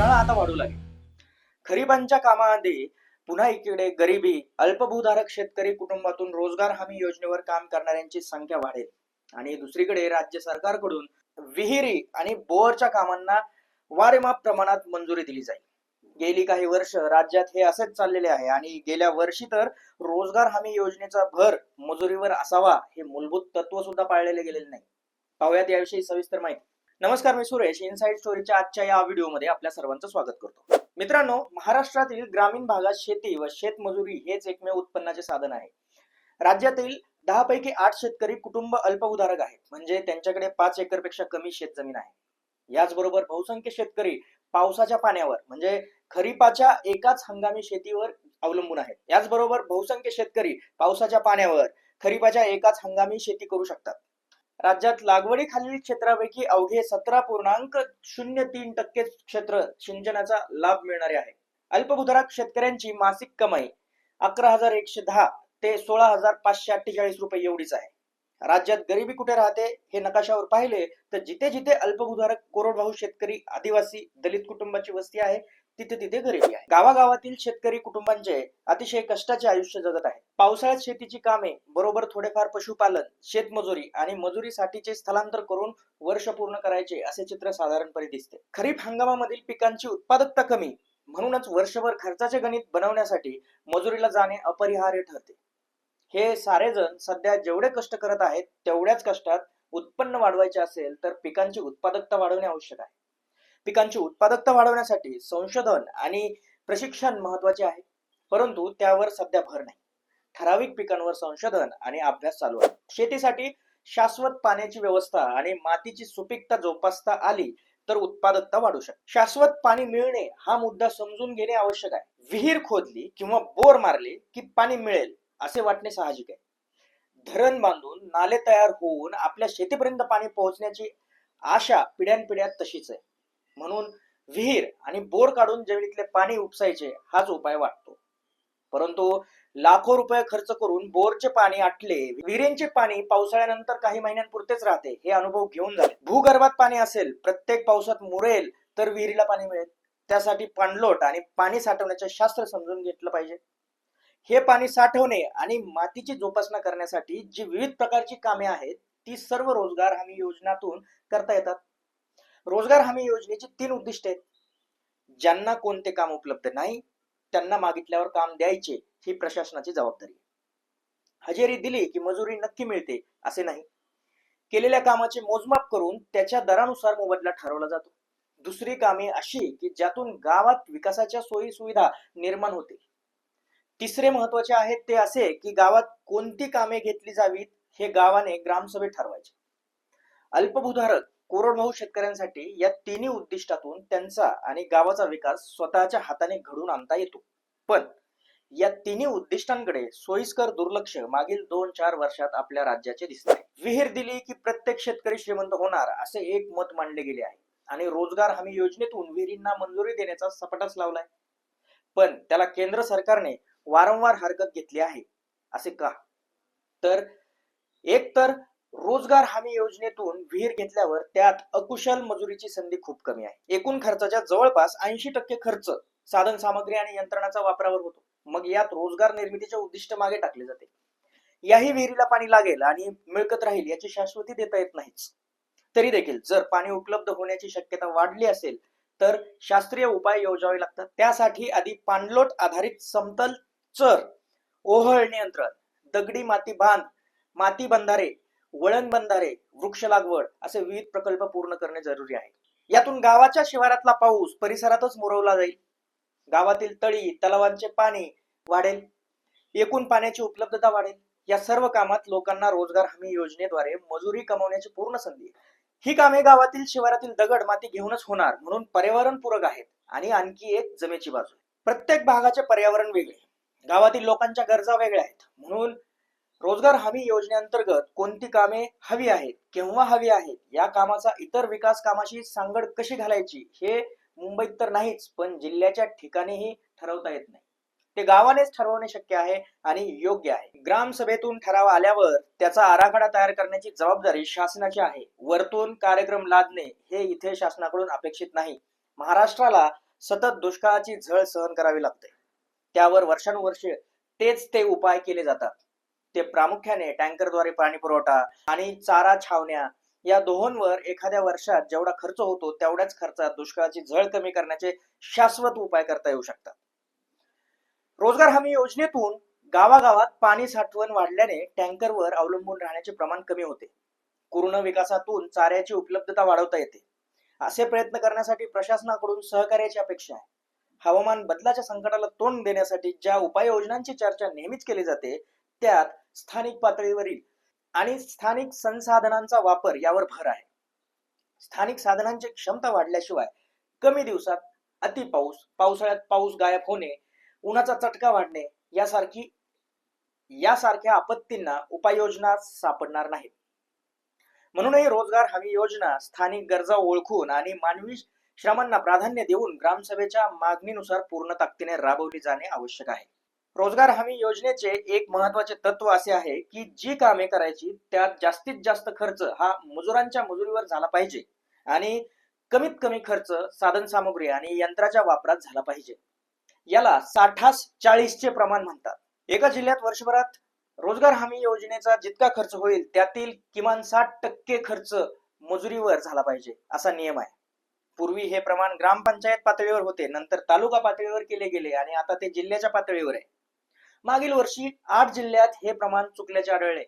उन्हाळा आता वाढू लागेल. खरीपांच्या कामाआधी पुन्हा इकडे गरिबी अल्पभूधारक शेतकरी कुटुंबातून रोजगार हमी योजनेवर काम करणाऱ्यांची संख्या वाढेल. आणि दुसरीकडे राज्य सरकारकडून विहिरी आणि बोअरच्या कामांना वारेमाप प्रमाणात मंजुरी दिली जाईल. गेली काही वर्ष राज्यात हे असेच चाललेले आहे आणि गेल्या वर्षी तर रोजगार हमी योजनेचा भर मजुरीवर असावा हे मूलभूत तत्व सुद्धा पाळलेले गेलेले नाही. पाहूयात याविषयी सविस्तर माहिती. नमस्कार मी सुरेश. इनसाइड स्टोरीच्या आजच्या या व्हिडिओमध्ये आपल्या सर्वांचं स्वागत करतो. मित्रांनो महाराष्ट्रातील ग्रामीण भागात शेती व शेतमजुरी हेच एकमेव उत्पन्नाचे साधन आहे. राज्यातील दहा पैकी आठ शेतकरी कुटुंब अल्पउधारक आहेत. म्हणजे त्यांच्याकडे पाच एकरपेक्षा कमी शेतजमीन आहे. याचबरोबर बहुसंख्य शेतकरी पावसाच्या पाण्यावर म्हणजे खरीपाच्या एकाच हंगामी शेतीवर अवलंबून आहेत. याचबरोबर बहुसंख्य शेतकरी पावसाच्या पाण्यावर खरीपाच्या एकाच हंगामी शेती करू शकतात. राज्यात लागवडीखालील क्षेत्रापैकी अवघे सतरा पूर्णांक शून्य तीन टक्के क्षेत्र सिंचनाचा लाभ मिळणारे आहे. अल्पभूधारक शेतकऱ्यांची मासिक कमाई अकरा हजार एकशे दहा ते सोळा हजार पाचशे अठ्ठेचाळीस रुपये एवढीच आहे. राज्यात गरिबी कुठे राहते हे नकाशावर पाहिले तर जिथे जिथे अल्पभूधारक कोरडवाहू शेतकरी आदिवासी दलित कुटुंबाची वस्ती आहे तिथे तिथे गरिबी आहे. गावागावातील शेतकरी कुटुंबांचे अतिशय कष्टाचे आयुष्य जगत आहे पावसाळ्यात शेतीची कामे बरोबर थोडेफार पशुपालन शेतमजुरी आणि मजुरीसाठीचे स्थलांतर करून वर्ष पूर्ण करायचे असे चित्र साधारणपणे दिसते. खरीप हंगामामधील पिकांची उत्पादकता कमी म्हणूनच वर्षभर खर्चाचे गणित बनवण्यासाठी मजुरीला जाणे अपरिहार्य ठरते. हे सारेजण सध्या जेवढे कष्ट करत आहेत तेवढ्याच कष्टात उत्पन्न वाढवायचे असेल तर पिकांची उत्पादकता वाढवणे आवश्यक आहे. पिकांची उत्पादकता वाढवण्यासाठी संशोधन आणि प्रशिक्षण महत्त्वाचे आहे. परंतु त्यावर सध्या भर नाही. ठराविक पिकांवर संशोधन आणि अभ्यास चालू आहे. शेतीसाठी शाश्वत पाण्याची व्यवस्था आणि मातीची सुपीकता जोपासता आली तर उत्पादकता वाढू शकते शाश्वत पाणी मिळणे हा मुद्दा समजून घेणे आवश्यक आहे. विहीर खोदली किंवा बोर मारले की पाणी मिळेल असे वाटणे साहजिक आहे. धरण बांधून नाले तयार होऊन आपल्या शेतीपर्यंत पाणी पोहोचण्याची आशा पिढ्यानपिढ्या तशीच आहे. म्हणून विहीर आणि बोर काढून जमिनीतले पाणी उपसायचे हाच उपाय वाटतो. परंतु लाखो रुपये खर्च करून बोरचे पाणी आटले विहिरींचे पाणी पावसाळ्यानंतर काही महिन्यांपुरतेच राहते हे अनुभव घेऊन झाले. भूगर्भात पाणी असेल प्रत्येक पावसात मुरेल तर विहिरीला पाणी मिळेल. त्यासाठी पाणलोट आणि पाणी साठवण्याचे शास्त्र समजून घेतलं पाहिजे. हे पाणी साठवणे आणि मातीची जोपासना करण्यासाठी जी विविध प्रकारची कामे आहेत ती सर्व रोजगार हमी योजनातून करता येतात. रोजगार हमी योजनेची तीन उद्दिष्ट आहेत. ज्यांना कोणते काम उपलब्ध नाही त्यांना मागितल्यावर काम द्यायचे ही प्रशासनाची जबाबदारी हजेरी दिली की मजुरी नक्की मिळते असे नाही. केलेल्या कामाचे मोजमाप करून त्याच्या दरानुसार मोबदला ठरवला जातो. दुसरी कामे अशी की ज्यातून गावात विकासाच्या सोयी सुविधा निर्माण होते तिसरे महत्त्वाचे आहे ते असे की गावात कोणती कामे घेतली जावीत हे गावाने ग्रामसभेत ठरवायचे. अल्पभूधारक कोरडभाऊ शेतकऱ्यांसाठी या तिन्ही उद्दिष्टातून त्यांचा आणि गावाचा विकास स्वतःच्या हाताने घडून आणता येतो. पण या तिन्ही उद्दिष्टांकडे सोयीस्कर दुर्लक्ष मागील दोन चार वर्षात आपल्या राज्याचे दिसते. विहीर दिली की प्रत्येक शेतकरी श्रीमंत होणार असे एक मत मांडले गेले आहे. आणि रोजगार हमी योजनेतून विहिरींना मंजुरी देण्याचा सपाटाच लावलाय. पण त्याला केंद्र सरकारने वारंवार हरकत घेतली आहे. असे का? तर एक तर रोजगार हमी योजनेतून विहीर घेतल्यावर त्यात अकुशल मजुरीची संधी खूप कमी आहे. एकूण खर्चाच्या जवळपास ऐंशी टक्के खर्च साधन सामग्री आणि यंत्रणाचा वापरावर होतो. मग यात रोजगार निर्मितीचे उद्दिष्ट मागे टाकले जाते. याही विहिरीला पाणी लागेल आणि मिळकत राहील याची शाश्वती देता येत नाहीच. तरी देखील जर पाणी उपलब्ध होण्याची शक्यता वाढली असेल तर शास्त्रीय उपाय योजावे लागतात. त्यासाठी आधी पाणलोट आधारित समतल चर ओहळ नियंत्रण दगडी माती बांध माती बंधारे वळण बंधारे वृक्ष लागवड असे विविध प्रकल्प पूर्ण करणे जरुरी आहे. यातून गावाच्या शिवारातला पाऊस परिसरातच मुरवला जाईल. गावातील तळी तलावांचे पाणी वाढेल. एकूण पाण्याची उपलब्धता वाढेल. या सर्व कामात लोकांना रोजगार हमी योजनेद्वारे मजुरी कमवण्याची पूर्ण संधी ही कामे गावातील शिवारातील दगड माती घेऊनच होणार म्हणून पर्यावरणपूरक आहेत आणि आणखी एक जमेची बाजू प्रत्येक भागाचे पर्यावरण वेगळे गावातील लोकांच्या गरजा वेगळ्या आहेत. म्हणून रोजगार हमी योजनेअंतर्गत कोणती कामे हवी आहेत केव्हा हवी आहेत या कामाचा इतर विकास कामाशी सांगड कशी घालायची हे मुंबईत तर नाहीच पण जिल्ह्याच्या ठिकाणीही ठरवता येत नाही. ते गावानेच ठरवणे शक्य आहे आणि योग्य आहे. ग्रामसभेतून ठराव आल्यावर त्याचा आराखडा तयार करण्याची जबाबदारी शासनाची आहे. वरतून कार्यक्रम लादणे हे इथे शासनाकडून अपेक्षित नाही. महाराष्ट्राला सतत दुष्काळाची झळ सहन करावी लागते. त्यावर वर्षानुवर्षे तेच ते उपाय केले जातात. ते प्रामुख्याने टँकरद्वारे पाणी पुरवठा आणि चारा छावण्या या दोहोंवर एखाद्या वर्षात जेवढा खर्च होतो तेवढ्याच खर्चात दुष्काळाची झळ कमी करण्याचे शाश्वत उपाय करता येऊ शकतात. रोजगार हमी योजनेतून गावागावात पाणी साठवण वाढल्याने टँकरवर अवलंबून राहण्याचे प्रमाण कमी होते. पूर्ण विकासातून चाऱ्याची उपलब्धता वाढवता येते. असे प्रयत्न करण्यासाठी प्रशासनाकडून सहकार्याची अपेक्षा आहे. हवामान बदलाच्या संकटाला तोंड देण्यासाठी ज्या उपाययोजनांची चर्चा नेहमीच केली जाते त्यात स्थानिक पातळीवरील आणि स्थानिक संसाधनांचा वापर यावर भर आहे. स्थानिक साधनांची क्षमता वाढल्याशिवाय कमी दिवसात अति पाऊस पावसाळ्यात पाऊस गायब होणे उन्हाचा चटका वाढणे यासारखी यासारख्या आपत्तींना उपाययोजना सापडणार नाहीत म्हणूनही रोजगार हमी योजना स्थानिक गरजा ओळखून आणि मानवी श्रमांना प्राधान्य देऊन ग्रामसभेच्या मागणीनुसार पूर्ण ताकदीने राबवली जाणे आवश्यक आहे. रोजगार हमी योजनेचे एक महत्त्वाचे तत्व असे आहे की जी कामे करायची त्यात जास्तीत जास्त खर्च हा मजुरांच्या मजुरीवर झाला पाहिजे आणि कमीत कमी खर्च साधन सामुग्री आणि यंत्राच्या वापरात झाला पाहिजे. याला साठास चाळीसचे प्रमाण म्हणतात. एका जिल्ह्यात वर्षभरात रोजगार हमी योजनेचा जितका खर्च होईल त्यातील किमान साठ टक्के खर्च मजुरीवर झाला पाहिजे असा नियम आहे. पूर्वी हे प्रमाण ग्रामपंचायत पातळीवर होते नंतर तालुका पातळीवर केले गेले आणि आता ते जिल्ह्याच्या पातळीवर आहे. मागील वर्षी आठ जिल्ह्यात हे प्रमाण चुकल्याचे आढळले.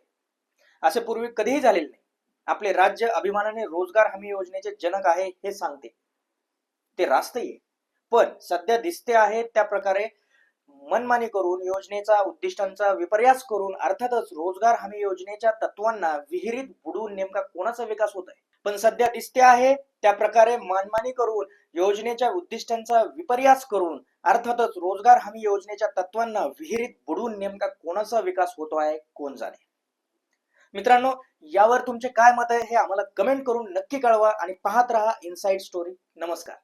असे पूर्वी कधीही झालेले नाही. आपले राज्य अभिमानाने रोजगार हमी योजनेचे जनक आहे हे सांगते. ते रास्तही पण सध्या दिसते आहे त्या प्रकारे मनमानी करून योजनेचा उद्दिष्टांचा विपर्यास करून अर्थातच रोजगार हमी योजनेच्या तत्वांना विहिरीत बुडवून नेमका कोणाचा विकास होत आहे? पण सध्या दिसते आहे त्या प्रकारे मनमानी करून योजनेच्या उद्दिष्टांचा विपर्यास करून अर्थातच रोजगार हमी योजनेच्या तत्वांना विहिरीत बुडवून नेमका कोणाचा विकास होतो आहे कोण जाणे? मित्रांनो यावर तुमचे काय मत आहे हे आम्हाला कमेंट करून नक्की कळवा आणि पाहत रहा इनसाइड स्टोरी नमस्कार.